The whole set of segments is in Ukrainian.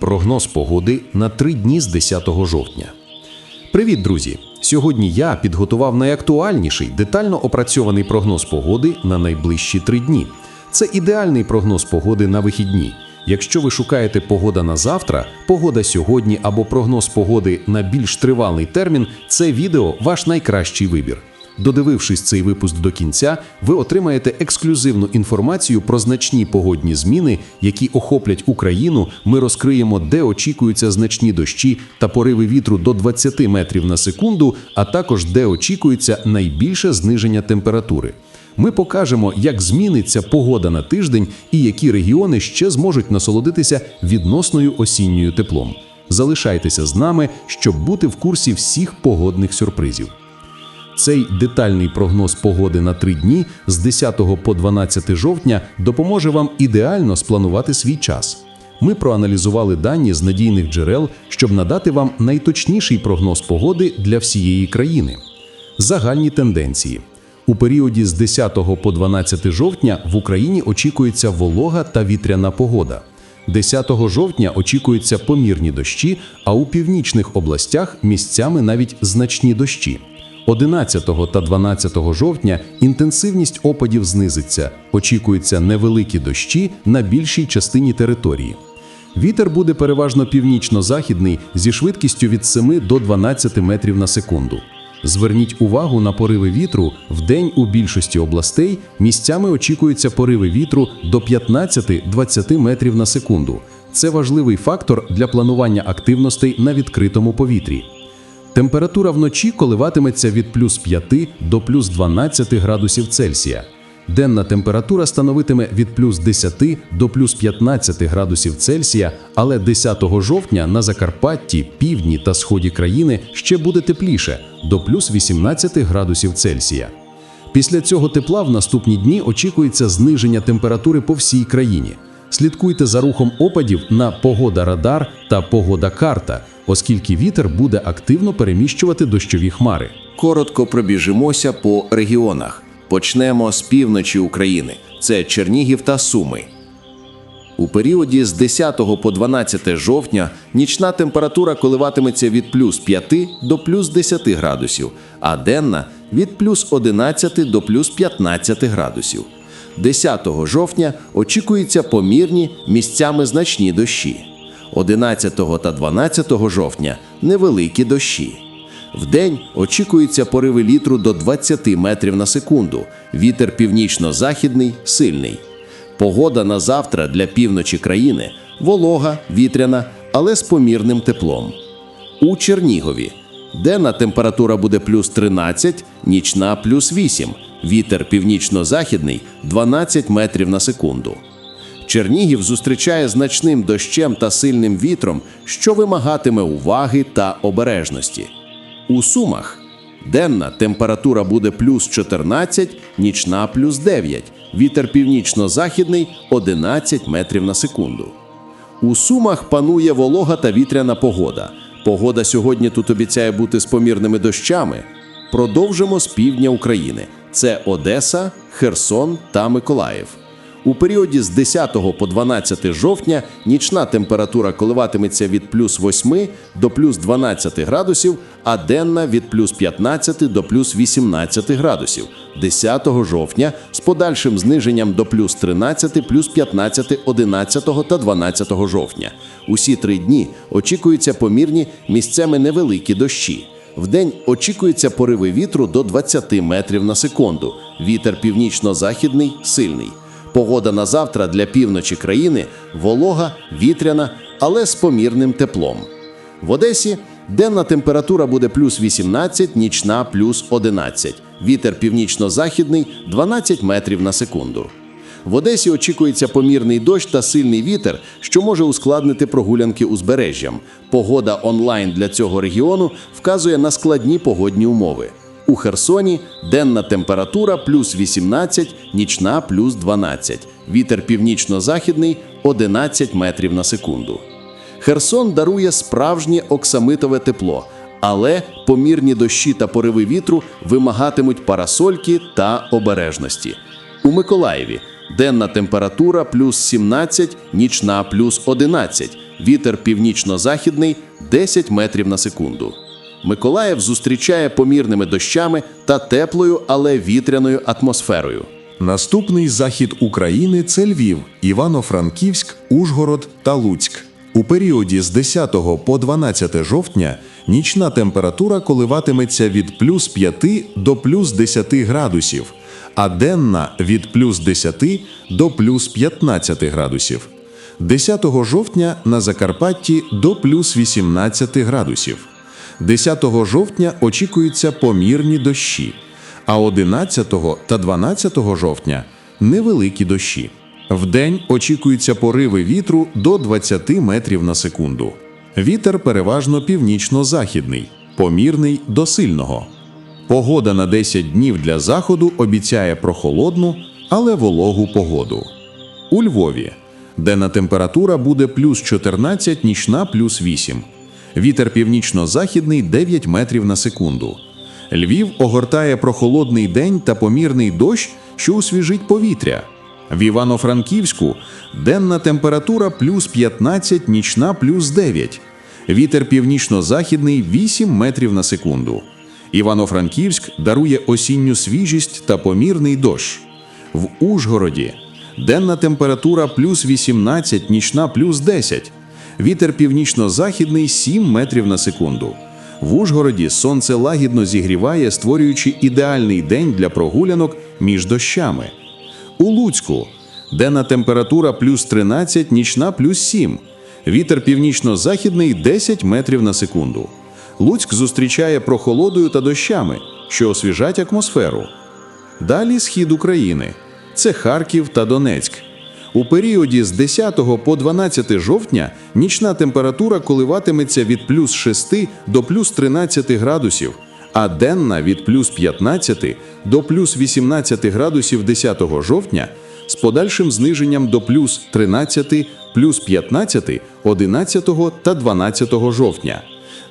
Прогноз погоди на три дні з 10 жовтня. Привіт, друзі! Сьогодні я підготував найактуальніший детально опрацьований прогноз погоди на найближчі три дні. Це ідеальний прогноз погоди на вихідні. Якщо ви шукаєте погода на завтра, погода сьогодні або прогноз погоди на більш тривалий термін, це відео ваш найкращий вибір. Додивившись цей випуск до кінця, ви отримаєте ексклюзивну інформацію про значні погодні зміни, які охоплять Україну. Ми розкриємо, де очікуються значні дощі та пориви вітру до 20 метрів на секунду, а також де очікується найбільше зниження температури. Ми покажемо, як зміниться погода на тиждень і які регіони ще зможуть насолодитися відносною осінньою теплом. Залишайтеся з нами, щоб бути в курсі всіх погодних сюрпризів. Цей детальний прогноз погоди на три дні з 10 по 12 жовтня допоможе вам ідеально спланувати свій час. Ми проаналізували дані з надійних джерел, щоб надати вам найточніший прогноз погоди для всієї країни. Загальні тенденції. У періоді з 10 по 12 жовтня в Україні очікується волога та вітряна погода. 10 жовтня очікуються помірні дощі, а у північних областях місцями навіть значні дощі. 11 та 12 жовтня інтенсивність опадів знизиться. Очікуються невеликі дощі на більшій частині території. Вітер буде переважно північно-західний зі швидкістю від 7 до 12 метрів на секунду. Зверніть увагу на пориви вітру. Вдень у більшості областей місцями очікуються пориви вітру до 15-20 метрів на секунду. Це важливий фактор для планування активностей на відкритому повітрі. Температура вночі коливатиметься від плюс 5 до плюс 12 градусів Цельсія. Денна температура становитиме від плюс 10 до плюс 15 градусів Цельсія, але 10 жовтня на Закарпатті, півдні та сході країни ще буде тепліше до плюс 18 градусів Цельсія. Після цього тепла в наступні дні очікується зниження температури по всій країні. Слідкуйте за рухом опадів на погода радар та погода карта, оскільки вітер буде активно переміщувати дощові хмари. Коротко пробіжимося по регіонах. Почнемо з півночі України. Це Чернігів та Суми. У періоді з 10 по 12 жовтня нічна температура коливатиметься від плюс 5 до плюс 10 градусів, а денна від плюс 11 до плюс 15 градусів. 10 жовтня очікуються помірні місцями значні дощі. 11 та 12 жовтня невеликі дощі. Вдень очікуються пориви вітру до 20 метрів на секунду. Вітер північно-західний сильний. Погода на завтра для півночі країни волога, вітряна, але з помірним теплом. У Чернігові денна температура буде плюс 13, нічна плюс 8. Вітер північно-західний 12 метрів на секунду. Чернігів зустрічає значним дощем та сильним вітром, що вимагатиме уваги та обережності. У Сумах денна температура буде плюс 14, нічна плюс 9, вітер північно-західний 11 метрів на секунду. У Сумах панує волога та вітряна погода. Погода сьогодні тут обіцяє бути з помірними дощами. Продовжимо з півдня України. Це Одеса, Херсон та Миколаїв. У періоді з 10 по 12 жовтня нічна температура коливатиметься від плюс 8 до плюс 12 градусів, а денна від плюс 15 до плюс 18 градусів. 10 жовтня з подальшим зниженням до плюс 13, плюс 15, 11 та 12 жовтня. Усі три дні очікуються помірні місцями невеликі дощі. Вдень очікуються пориви вітру до 20 метрів на секунду. Вітер північно-західний сильний. Погода на завтра для півночі країни волога, вітряна, але з помірним теплом. В Одесі денна температура буде плюс 18, нічна плюс 11. Вітер північно-західний 12 метрів на секунду. В Одесі очікується помірний дощ та сильний вітер, що може ускладнити прогулянки узбережжям. Погода онлайн для цього регіону вказує на складні погодні умови. У Херсоні денна температура плюс 18, нічна плюс 12. Вітер північно-західний 11 метрів на секунду. Херсон дарує справжнє оксамитове тепло, але помірні дощі та пориви вітру вимагатимуть парасольки та обережності. У Миколаєві денна температура плюс 17, нічна плюс 11. Вітер північно-західний 10 метрів на секунду. Миколаїв зустрічає помірними дощами та теплою, але вітряною атмосферою. Наступний захід України це Львів, Івано-Франківськ, Ужгород та Луцьк. У періоді з 10 по 12 жовтня нічна температура коливатиметься від плюс 5 до плюс 10 градусів, а денна від плюс 10 до плюс 15 градусів. 10 жовтня на Закарпатті до плюс 18 градусів. 10 жовтня очікуються помірні дощі, а 11 та 12 жовтня невеликі дощі. Вдень очікуються пориви вітру до 20 метрів на секунду. Вітер переважно північно-західний, помірний до сильного. Погода на 10 днів для заходу обіцяє прохолодну, але вологу погоду. У Львові денна температура буде плюс 14, нічна плюс 8. Вітер північно-західний 9 метрів на секунду. Львів огортає прохолодний день та помірний дощ, що освіжить повітря. В Івано-Франківську денна температура плюс 15, нічна плюс 9. Вітер північно-західний 8 метрів на секунду. Івано-Франківськ дарує осінню свіжість та помірний дощ. В Ужгороді денна температура плюс 18, нічна плюс 10. Вітер північно-західний 7 метрів на секунду. В Ужгороді сонце лагідно зігріває, створюючи ідеальний день для прогулянок між дощами. У Луцьку денна температура плюс 13, нічна плюс 7. Вітер північно-західний 10 метрів на секунду. Луцьк зустрічає прохолодою та дощами, що освіжать атмосферу. Далі схід України це Харків та Донецьк. У періоді з 10 по 12 жовтня нічна температура коливатиметься від плюс 6 до плюс 13 градусів, а денна від плюс 15 до плюс 18 градусів 10 жовтня з подальшим зниженням до плюс 13, плюс 15, 11 та 12 жовтня.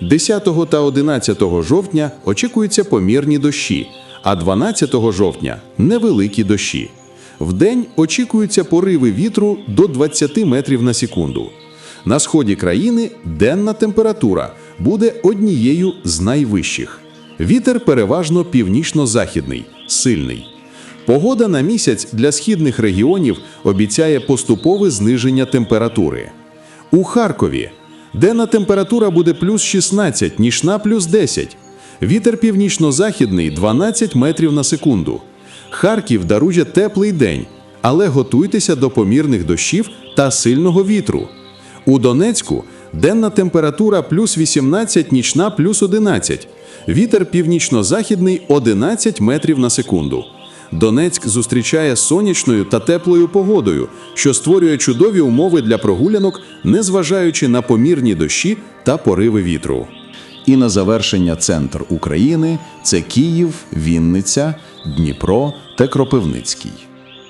10 та 11 жовтня очікуються помірні дощі, а 12 жовтня невеликі дощі. Вдень очікуються пориви вітру до 20 метрів на секунду. На сході країни денна температура буде однією з найвищих. Вітер переважно північно-західний, сильний. Погода на місяць для східних регіонів обіцяє поступове зниження температури. У Харкові денна температура буде плюс 16, нічна плюс 10. Вітер північно-західний 12 метрів на секунду. Харків дарує теплий день, але готуйтеся до помірних дощів та сильного вітру. У Донецьку денна температура плюс 18, нічна плюс 11. Вітер північно-західний 11 метрів на секунду. Донецьк зустрічає сонячною та теплою погодою, що створює чудові умови для прогулянок, незважаючи на помірні дощі та пориви вітру. І на завершення центр України це Київ, Вінниця, Дніпро та Кропивницький.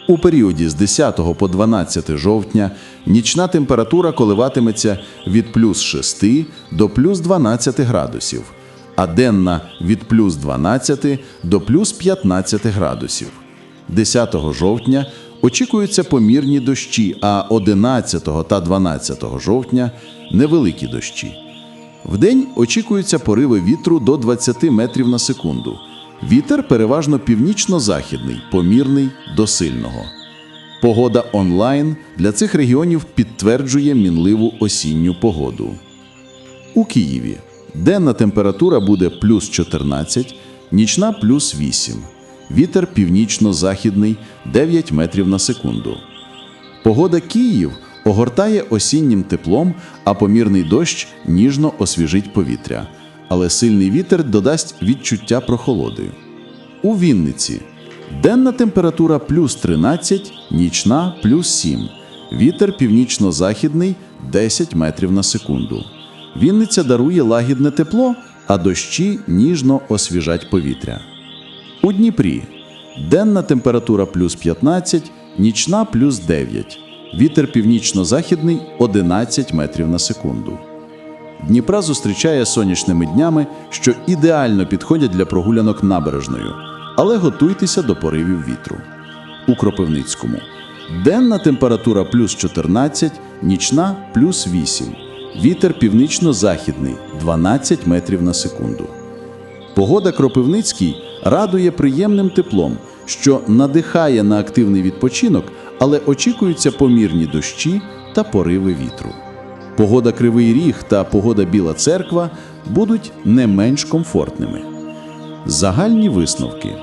У періоді з 10 по 12 жовтня нічна температура коливатиметься від плюс 6 до плюс 12 градусів, а денна від плюс 12 до плюс 15 градусів. 10 жовтня очікуються помірні дощі, а 11 та 12 жовтня невеликі дощі. Вдень очікуються пориви вітру до 20 метрів на секунду. Вітер переважно північно-західний, помірний до сильного. Погода онлайн для цих регіонів підтверджує мінливу осінню погоду. У Києві денна температура буде плюс 14, нічна плюс 8. Вітер північно-західний 9 метрів на секунду. Погода Київ огортає осіннім теплом, а помірний дощ ніжно освіжить повітря, але сильний вітер додасть відчуття прохолоди. У Вінниці денна температура плюс 13, нічна плюс 7. Вітер північно-західний 10 метрів на секунду. Вінниця дарує лагідне тепло, а дощі ніжно освіжать повітря. У Дніпрі денна температура плюс 15, нічна плюс 9. Вітер північно-західний 11 метрів на секунду. Дніпра зустрічає сонячними днями, що ідеально підходять для прогулянок набережною, але готуйтеся до поривів вітру. У Кропивницькому денна температура плюс 14, нічна плюс 8. Вітер північно-західний 12 метрів на секунду. Погода Кропивницький радує приємним теплом, що надихає на активний відпочинок, але очікуються помірні дощі та пориви вітру. Погода Кривий Ріг та погода Біла Церква будуть не менш комфортними. Загальні висновки.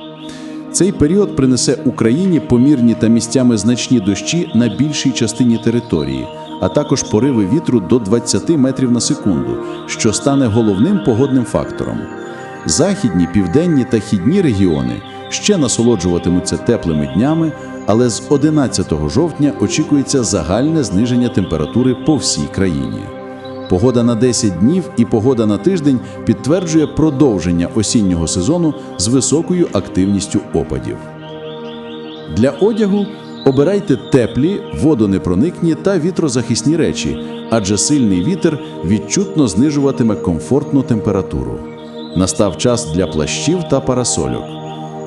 Цей період принесе Україні помірні та місцями значні дощі на більшій частині території, а також пориви вітру до 20 метрів на секунду, що стане головним погодним фактором. Західні, південні та хідні регіони ще насолоджуватимуться теплими днями, але з 11 жовтня очікується загальне зниження температури по всій країні. Погода на 10 днів і погода на тиждень підтверджує продовження осіннього сезону з високою активністю опадів. Для одягу обирайте теплі, водонепроникні та вітрозахисні речі, адже сильний вітер відчутно знижуватиме комфортну температуру. Настав час для плащів та парасольок.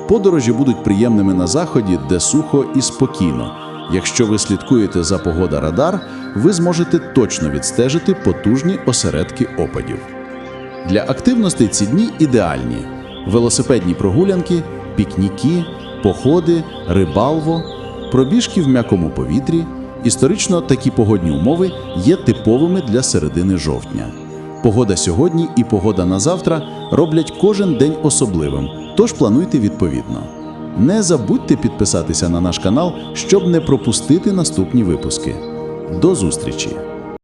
Подорожі будуть приємними на заході, де сухо і спокійно. Якщо ви слідкуєте за погода радар, ви зможете точно відстежити потужні осередки опадів. Для активностей ці дні ідеальні: велосипедні прогулянки, пікніки, походи, рибалво, пробіжки в м'якому повітрі. Історично такі погодні умови є типовими для середини жовтня. Погода сьогодні і погода на завтра роблять кожен день особливим, тож плануйте відповідно. Не забудьте підписатися на наш канал, щоб не пропустити наступні випуски. До зустрічі!